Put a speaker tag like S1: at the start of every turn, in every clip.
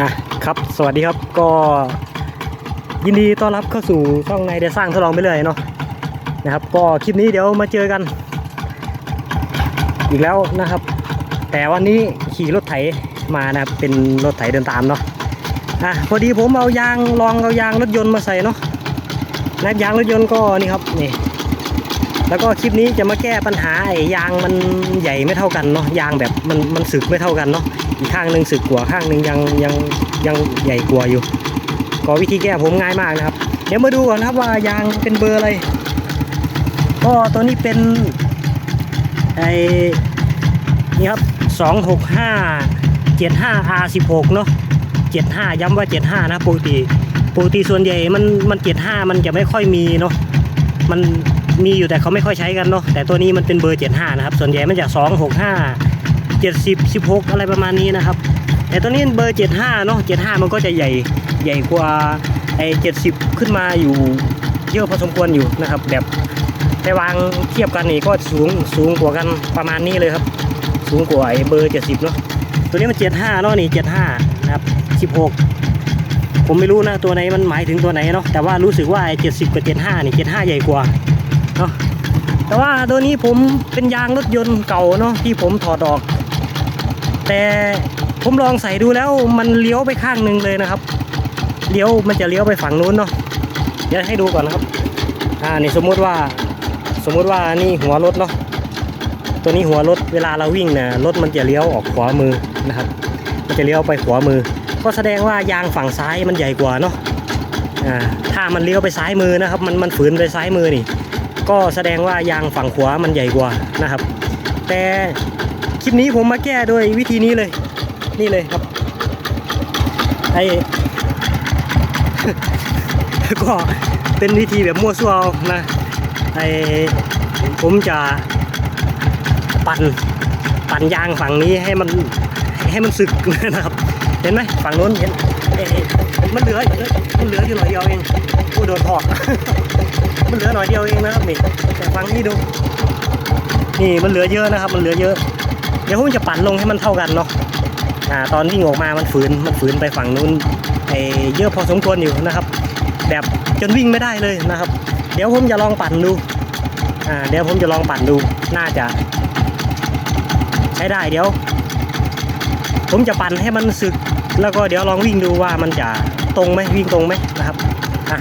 S1: อะครับสวัสดีครับก็ยินดีต้อนรับเข้าสู่ช่องในเดสร้างทดลองไปเลยเนาะนะครับ ก็คลิปนี้เดี๋ยวมาเจอกัน อีกแล้วนะครับ แต่วันนี้ขี่รถไถมานะครับเป็นรถไถเดินตามเนาะอะพอดีผมเอายางลองเอายางรถยนต์มาใส่เนาะนับยางรถยนต์ก็นี่ครับนี่แล้วก็คลิปนี้จะมาแก้ปัญหาไอ้ยางมันใหญ่ไม่เท่ากันเนาะยางแบบมันมันสึกไม่เท่ากันเนาะ อีกข้างหนึ่งสึกกว่าข้างหนึ่งยังยังยังใหญ่กว่าอยู่ ก็วิธีแก้ผมง่ายมากนะครับ เดี๋ยวมาดูก่อนนะครับว่ายางเป็นเบอร์อะไรก็ตัวนี้เป็นไอ้นี่ครับสองหกห้าเจ็ดห้า R สิบหกเนาะเจ็ดห้าย้ำว่าเจ็ดห้านะปกติปกติส่วนใหญ่มันมันเจ็ดห้ามันจะไม่ค่อยมีเนาะมันมีอยู่แต่เขาไม่ค่อยใช้กันเนาะแต่ตัวนี้มันเป็นเบอร์เจ็ดห้านะครับ ส่วนใหญ่มันจะสองหกห้า เจ็ดสิบสิบหกอะไรประมาณนี้นะครับ แต่ตัวนี้เบอร์เจ็ดห้าเนาะเจ็ดห้ามันก็จะใหญ่ใหญ่กว่าไอ้เจ็ดสิบขึ้นมาอยู่เยอะพอสมควรอยู่นะครับ แบบไปวางเทียบกันนี่ก็สูงสูงกว่ากันประมาณนี้เลยครับ สูงกว่าไอ้เบอร์เจ็ดสิบเนาะตัวนี้มันเจ็ดห้าเนาะนี่เจ็ดห้านะครับสิบหกผมไม่รู้นะตัวไหนมันหมายถึงตัวไหนเนาะแต่ว่ารู้สึกว่าไอ้เจ็ดสิบกับเจ็ดห้านี่เจ็ดห้าใหญ่กว่าเนาะแต่ว่าตัวนี้ผมเป็นยางรถยนต์เก่าเนาะที่ผมถอดออก แต่ผมลองใส่ดูแล้วมันเลี้ยวไปข้างหนึ่งเลยนะครับ เลี้ยวมันจะเลี้ยวไปฝั่งนู้นเนาะเดี๋ยวให้ดูก่อนนะครับ อ่านี่สมมุติว่า สมมุติว่านี่หัวรถเนาะตัวนี้หัวรถเวลาเราวิ่งเนี่ยรถมันจะเลี้ยวออกขวามือนะครับ มันจะเลี้ยวไปขวามือ ก็แสดงว่ายางฝั่งซ้ายมันใหญ่กว่าเนาะอ่าถ้ามันเลี้ยวไปซ้ายมือนะครับ มันมันฝืนไปซ้ายมือนี่ ก็แสดงว่ายางฝั่งขวามันใหญ่กว่านะครับ แต่ คลิปนี้ผมมาแก้โดยวิธีนี้เลย นี่เลยครับไอ้ก็เป็นวิธีแบบมั่วซั่วเอานะไอ้ผมจะปั่นปั่นยางฝั่งนี้ให้มันให้มันสึกนะครับ เห็นไหมฝั่งโน้นเห็นมันเหลือมันเหลืออยู่หน่อยเดียวเองโอ้โดนถอดมันเหลือหน่อยเดียวเองนะครับนี่แต่ฟังนี่ดู นี่มันเหลือเยอะนะครับ มันเหลือเยอะ เดี๋ยวผมจะปั่นลงให้มันเท่ากันเนาะอ่าตอนวิ่งออกมามันฝืนมันฝืนไปฝั่งนู้นไอ้เยอะพอสมควรอยู่นะครับ แบบจนวิ่งไม่ได้เลยนะครับ เดี๋ยวผมจะลองปั่นดูอ่าเดี๋ยวผมจะลองปั่นดูน่าจะ ใช้ได้เดี๋ยว ผมจะปั่นให้มันสึก แล้วก็เดี๋ยวลองวิ่งดูว่ามันจะตรงไหมวิ่งตรงไหมนะครับอะ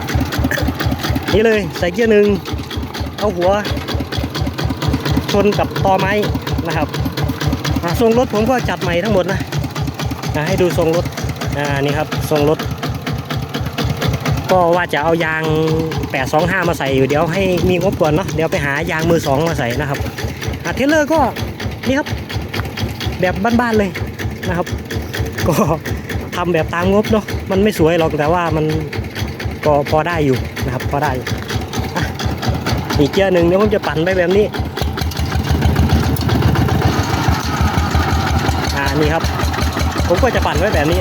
S1: นี่เลยใส่เกียร์หนึ่งเอาหัวชนกับตอไม้ ทรงรถผมก็จัดใหม่ทั้งหมดนะให้ดูทรงรถอ่านี่ครับทรงรถ ก็ว่าจะเอายาง 825 มาใส่อยู่เดี๋ยวให้มีงบก่อนเนาะเดี๋ยวไปหายางมือสองมาใส่นะครับอาเทเลอร์ก็นี่ครับ แบบบ้านๆเลยนะครับ ก็ทำแบบตามงบเนาะมันไม่สวยหรอกแต่ว่ามันก็พอได้อยู่นะครับพอได้อีกเกียร์หนึ่งเดี๋ยวผมจะปั่นไปแบบนี้ อ่า นี่ครับ ผมก็จะปั่นไว้แบบนี้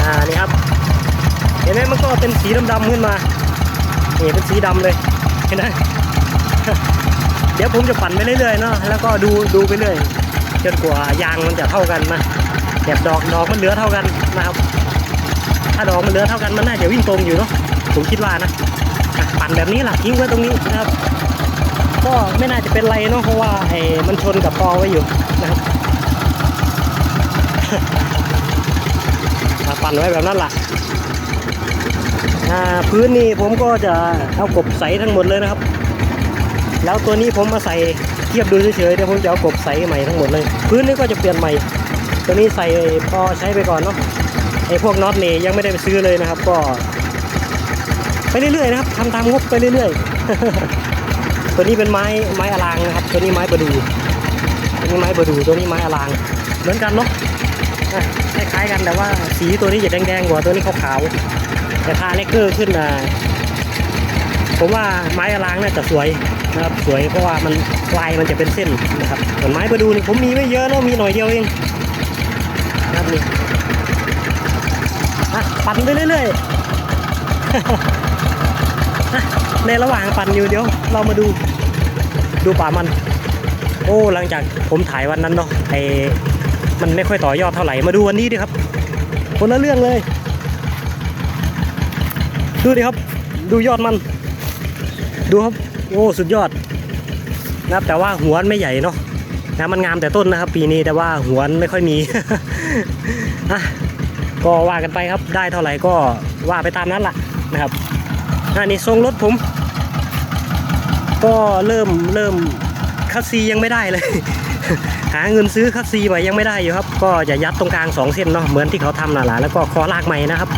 S1: อ่านี่ครับ เห็นไหมมันก็เป็นสีดำๆขึ้นมานี่เป็นสีดำเลยเห็นไหมเดี๋ยวผมจะปั่นไปเรื่อยๆเนาะแล้วก็ดูดูไปเรื่อยจนกว่ายางมันจะเท่ากันนะแบบดอกดอกมันเหลือเท่ากันนะครับ ถ้าดอกมันเหลือเท่ากันมันน่าจะวิ่งตรงอยู่เนาะผมคิดว่านะปั่นแบบนี้หล่ะทิ้งไว้ตรงนี้นะครับ ก็ไม่น่าจะเป็นไรเนาะเพราะว่าไอ้มันชนกับตอไว้อยู่นะครับปั่นไว้แบบนั้นล่ะพื้นนี่ผมก็จะเอากบใสทั้งหมดเลยนะครับ แล้วตัวนี้ผมมาใส่เทียบดูเฉยๆเดี๋ยวผมจะเอากบใสใหม่ทั้งหมดเลย พื้นนี่ก็จะเปลี่ยนใหม่ ตัวนี้ใส่พอใช้ไปก่อนเนาะไอ้พวกน็อตนี่ยังไม่ได้ไปซื้อเลยนะครับ ก็ ไปเรื่อยๆนะครับทำตามงบไปเรื่อยๆ ตัวนี้เป็นไม้ไม้อลางนะครับ ตัวนี้ไม้ประดูตัวนี้ไม้ประดูตัวนี้ไม้อลาง เหมือนกันเนาะคล้ายๆกันแต่ว่าสีตัวนี้จะแดงๆกว่าตัวนี้ขาวๆแต่ทาเลกเกอร์ขึ้นอะผมว่าไม้อลางน่าจะสวยนะครับสวยเพราะว่ามันลายมันจะเป็นเส้นนะครับส่วนไม้ประดูนี่ผมมีไม่เยอะเนาะมีหน่อยเดียวเองนะครับนี่อะปั่นไปเรื่อยๆในระหว่างปั่นอยู่เดี๋ยวเรามาดู ดูป่ามันเออ้หลังจากผมถ่ายวันนั้นเนาะไอ้มันไม่ค่อยต่อยอดเท่าไหร่มาดูวันนี้ดิครับ คนละเรื่องเลย ดูดิครับ ดูยอดมัน ดูครับ โอ้สุดยอดนะครับแต่ว่าหัวไม่ใหญ่เนาะนะมันงามแต่ต้นนะครับ ปีนี้แต่ว่าหัวไม่ค่อยมีอะก็ว่ากันไปครับได้เท่าไหร่ก็ว่าไปตามนั้นแหละนะครับอันนี้ทรงรถผม ก็เริ่มเริ่มคัสซียังไม่ได้เลย หาเงินซื้อคัสซีใหม่ยังไม่ได้อยู่ครับ ก็จะยัดตรงกลางสองเส้นเนาะเหมือนที่เขาทำน่ะแหละแล้วก็คอลากใหม่นะครับ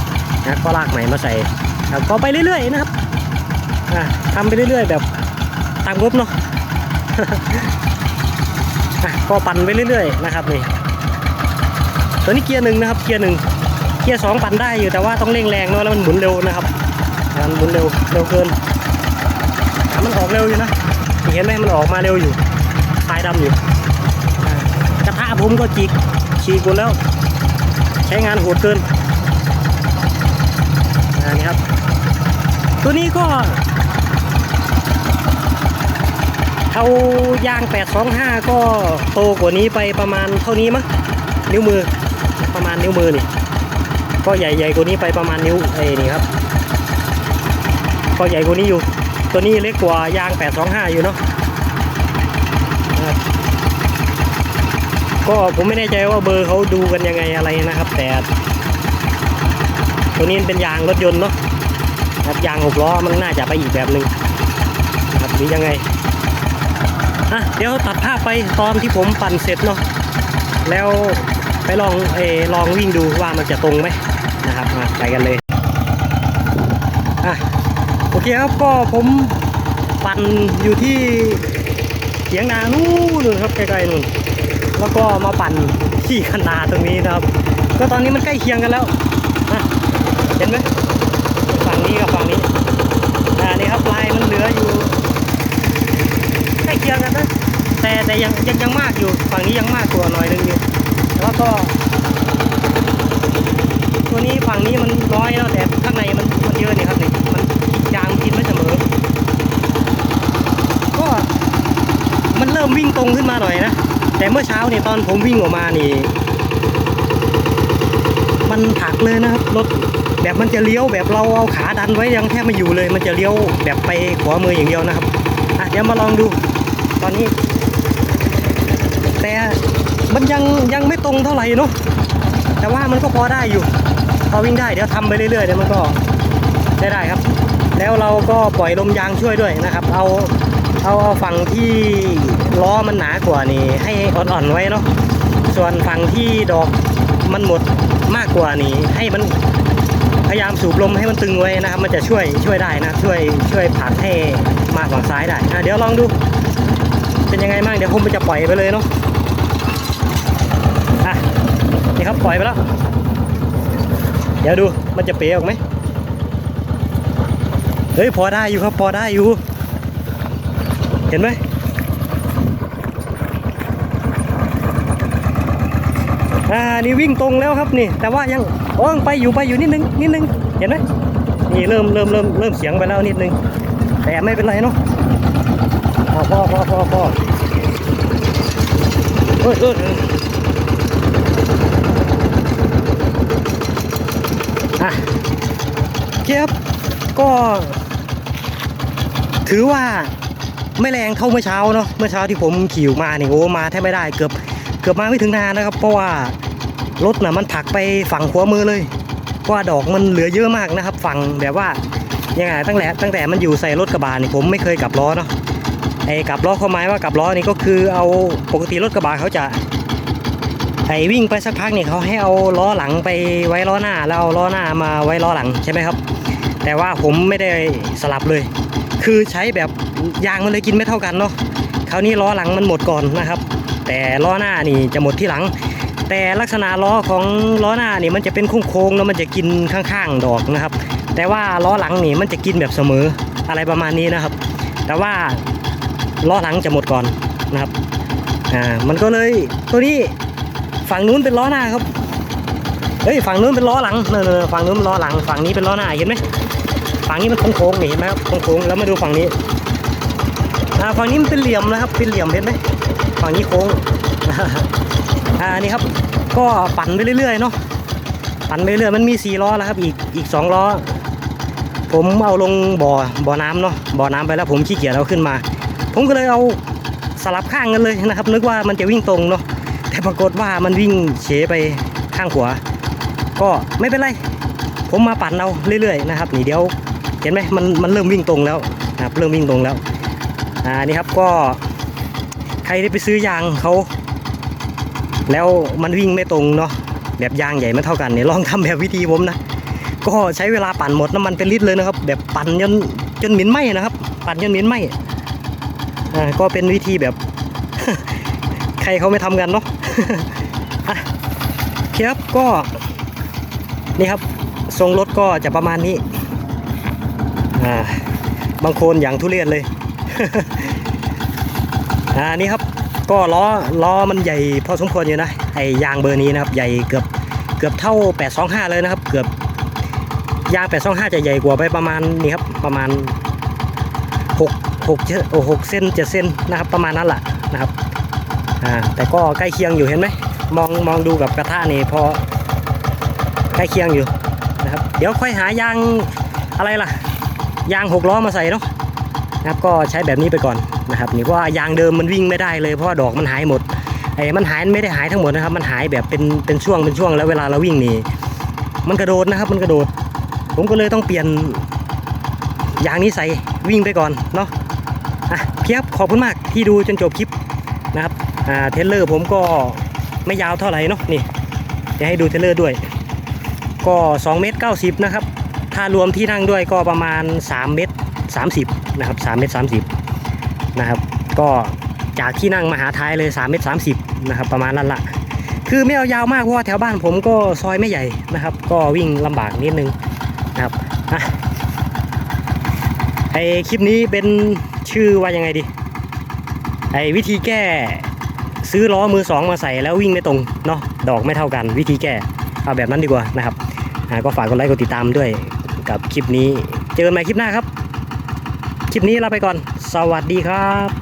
S1: นะคอลากใหม่มาใส่แล้วก็ไปเรื่อยๆนะครับทำไปเรื่อยๆ แบบตามงบเนาะอะก็ปั่นไปเรื่อยๆนะครับนี่ตัวนี้เกียร์หนึ่งนะครับเกียร์หนึ่งเกียร์สองปั่นได้อยู่แต่ว่าต้องเร่งแรงเนาะแล้วมันหมุนเร็วนะครับมันหมุนเร็วเร็วเกิน มันออกเร็วอยู่นะ เห็นไหมมันออกมาเร็วอยู่ทายดำอยู่ กระทะผมก็จิกฉีกหมดแล้ว ใช้งานโหดเกินนี่ครับ ตัวนี้ก็เอายาง 825 ก็โตกว่านี้ไปประมาณเท่านี้มั้งนิ้วมือประมาณนิ้วมือนี่ก็ใหญ่ใหญ่กว่านี้ไปประมาณนิ้วเอ้นี่ครับ ก็ใหญ่กว่านี้อยู่ ตัวนี้เล็กกว่ายาง 825 อยู่เนาะก็ผมไม่แน่ใจว่าเบอร์เขาดูกันยังไงอะไรนะครับ แต่ ตัวนี้เป็นยางรถยนต์เนาะครับยางหกล้อมันน่าจะไปอีกแบบหนึ่งนะครับหรือยังไงอะเดี๋ยวตัดภาพไปตอนที่ผมปั่นเสร็จเนาะแล้วไปลองเออลองวิ่งดูว่ามันจะตรงไหมนะครับไปกันเลย เคครับก็ผมปั่นอยู่ที่เถียงนานู่นครับไกลๆนู่นแล้วก็มาปั่นที่คันนาตรงนี้นะครับ ก็ตอนนี้มันใกล้เคียงกันแล้วอะเห็นไหมฝั่งนี้กับฝั่งนี้อ่านี่ครับลายมันเหลืออยู่ใกล้เคียงกันนะแต่แต่ยังยังยังมากอยู่ฝั่งนี้ยังมากกว่าหน่อยนึงอยู่แล้วก็ ตัวนี้ฝั่งนี้มันน้อยแล้วแต่ข้างในมันมันเยอะนี่ครับนี่มันยางกินไม่เสมอ ก็มันเริ่มวิ่งตรงขึ้นมาหน่อยนะ แต่ เมื่อเช้าเนี่ยตอนผมวิ่งออกมานี่ มันผลักเลยนะครับรถแบบมันจะเลี้ยวแบบเราเอาขาดันไว้ยังแทบไม่อยู่เลย มันจะเลี้ยวแบบไปขวามืออย่างเดียวนะครับอะเดี๋ยวมาลองดู ตอนนี้ แต่มันยังยังไม่ตรงเท่าไหร่เนาะแต่ว่ามันก็พอได้อยู่ พอวิ่งได้เดี๋ยวทำไปเรื่อยๆเดี๋ยวมันก็ได้ได้ครับ แล้วเราก็ปล่อยลมยางช่วยด้วยนะครับ เอา เอาเอาฝั่งที่ล้อมันหนากว่านี่ ให้อ่อนๆไว้เนาะส่วนฝั่งที่ดอกมันหมดมากกว่านี่ ให้มันพยายามสูบลมให้มันตึงไว้นะครับ มันจะช่วยช่วยได้นะช่วยช่วยผลักให้มาฝั่งซ้ายได้อะเดี๋ยวลองดู เป็นยังไงบ้างเดี๋ยวผมจะปล่อยไปเลยเนาะอะนี่ครับปล่อยไปแล้วเดี๋ยวดูมันจะเป๋ออกไหมเฮ้ยพอได้อยู่ครับพอได้อยู่ เห็นไหมอ่านี่วิ่งตรงแล้วครับนี่ แต่ว่ายังอ้ยไปอยู่ไปอยู่นิดนึงนิดนึงเห็นไหมนี่เริ่มเริ่มเริ่มเริ่มเสียงไปแล้วนิดนึง แต่ไม่เป็นไรเนาะอ่าพอพอพอพอเฮ้ยเฮ้ยเฮ้ยอะเคครับก็ถือว่า ไม่แรงเท่าเมื่อเช้าเนาะเมื่อเช้าที่ผมขี่มาเนี่ยโอ้มาแทบไม่ได้เกือบเกือบมาไม่ถึงนานนะครับ เพราะว่ารถน่ะมันผลักไปฝั่งขวามือเลยเพราะว่าดอกมันเหลือเยอะมากนะครับ ฝั่งแบบว่ายังไงตั้งแต่ตั้งแต่มันอยู่ใส่รถกระบะนี่ผมไม่เคยกลับล้อเนาะไอ้กลับล้อควาหมายว่ากลับล้อนี่ก็คือเอาปกติรถกระบะเขาจะไอ้วิ่งไปสักพักเนี่ยเขาให้เอาล้อหลังไปไว้ล้อหน้าแล้วเอาล้อหน้ามาไว้ล้อหลังใช่ไหมครับ แต่ว่าผมไม่ได้สลับเลย คือใช้แบบยางมันเลยกินไม่เท่ากันเนาะคราวนี้ล้อหลังมันหมดก่อนนะครับ แต่ล้อหน้านี่จะหมดที่หลัง แต่ลักษณะล้อของล้อหน้านี่มันจะเป็นโค้งๆแล้วมันจะกินข้างๆดอกนะครับ แต่ว่าล้อหลังนี่มันจะกินแบบเสมออะไรประมาณนี้นะครับ แต่ว่าล้อหลังจะหมดก่อนนะครับอ่ามันก็เลยตัวนี้ฝั่งนู้นเป็นล้อหน้าครับเฮ้ยฝั่งนู้นเป็นล้อหลังเนอฝั่งนู้นเป็นล้อหลังฝั่งนี้เป็นล้อหน้าเห็นไหม ฝั่งนี้มันโค้งๆเห็นไหมครับโค้งๆแล้วมาดูฝั่งนี้อ่าฝั่งนี้มันเป็นเหลี่ยมนะครับ เป็นเหลี่ยมเห็นไหมฝั่งนี้โค้งอ่านี่ครับ ก็ปั่นไปเรื่อยๆเนาะปั่นไปเรื่อยมันมีสี่ล้อแล้วครับ อีกอีกสองล้อ ผมเอาลงบ่อบ่อน้ำเนาะบ่อน้ำไปแล้วผมขี้เกียจเอาขึ้นมา ผมก็เลยเอาสลับข้างกันเลยนะครับ นึกว่ามันจะวิ่งตรงเนาะแต่ปรากฏว่ามันวิ่งเฉไปข้างขวาก็ไม่เป็นไร ผมมาปั่นเอาเรื่อยๆนะครับนี่เดี๋ยว เห็นไหมมันมันเริ่มวิ่งตรงแล้วนะครับเริ่มวิ่งตรงแล้วอ่านี่ครับก็ใครที่ไปซื้อยางเขาแล้วมันวิ่งไม่ตรงเนาะแบบยางใหญ่ไม่เท่ากันเนี่ยลองทำแบบวิธีผมนะก็ใช้เวลาปั่นหมดน้ำมันเป็นลิตรเลยนะครับ แบบปั่นจนจนหม็นไหมนะครับ ปั่นจนหม็นไหมอ่าก็เป็นวิธีแบบ ใครเขาไม่ทำกันเนาะอะครับก็นี่ครับทรงรถก็จะประมาณนี้ อ่าบางคนอย่างทุเรียนเลย อ่านี่ครับก็ล้อล้อมันใหญ่พอสมควรอยู่นะไอยางเบอร์นี้นะครับ ใหญ่เกือบเกือบเท่า 825 เลยนะครับ เกือบยาง 825 จะใหญ่กว่าไปประมาณนี้ครับประมาณ 6 6เซนโอ้6เส้น7เส้นนะครับประมาณนั้นแหละนะครับอ่าแต่ก็ใกล้เคียงอยู่เห็นไหมมองมองดูกับกระทะนี่พอใกล้เคียงอยู่นะครับ เดี๋ยวค่อยหายางอะไรล่ะ ยาง6ล้อมาใส่เนาะนะครับก็ใช้แบบนี้ไปก่อนนะครับนี่เพราะว่ายางเดิมมันวิ่งไม่ได้เลยเพราะว่าดอกมันหายหมดไอ้มันหายไม่ได้หายทั้งหมดนะครับมันหายแบบเป็นเป็นช่วงเป็นช่วงแล้วเวลาเราวิ่งนี่มันกระโดดนะครับมันกระโดด ผมก็เลยต้องเปลี่ยนยางนี้ใส่วิ่งไปก่อนเนาะอะเพียบขอบคุณมากที่ดูจนจบคลิปนะครับอ่าเทเลอร์ผมก็ไม่ยาวเท่าไหร่เนาะนี่จะให้ดูเทเลอร์ด้วย ก็2เมตร90นะครับ ถ้ารวมที่นั่งด้วยก็ประมาณ 3 เมตร 30 นะครับ 3 เมตร 30 นะครับ ก็จากที่นั่งมาหาท้ายเลย 3 เมตร 30 นะครับ ประมาณนั้นละ คือไม่เอายาวมากเพราะว่าแถวบ้านผมก็ซอยไม่ใหญ่นะครับ ก็วิ่งลำบากนิดนึงนะครับอไอคลิปนี้เป็นชื่อว่ายังไงดี ไอวิธีแก้ซื้อล้อมือสองมาใส่แล้ววิ่งไม่ตรงเนาะดอกไม่เท่ากันวิธีแก้เอาแบบนั้นดีกว่านะครับก็ฝากกดไลค์กดติดตามด้วย กับคลิปนี้ เจอกันใหม่คลิปหน้าครับ คลิปนี้ลาไปก่อน สวัสดีครับ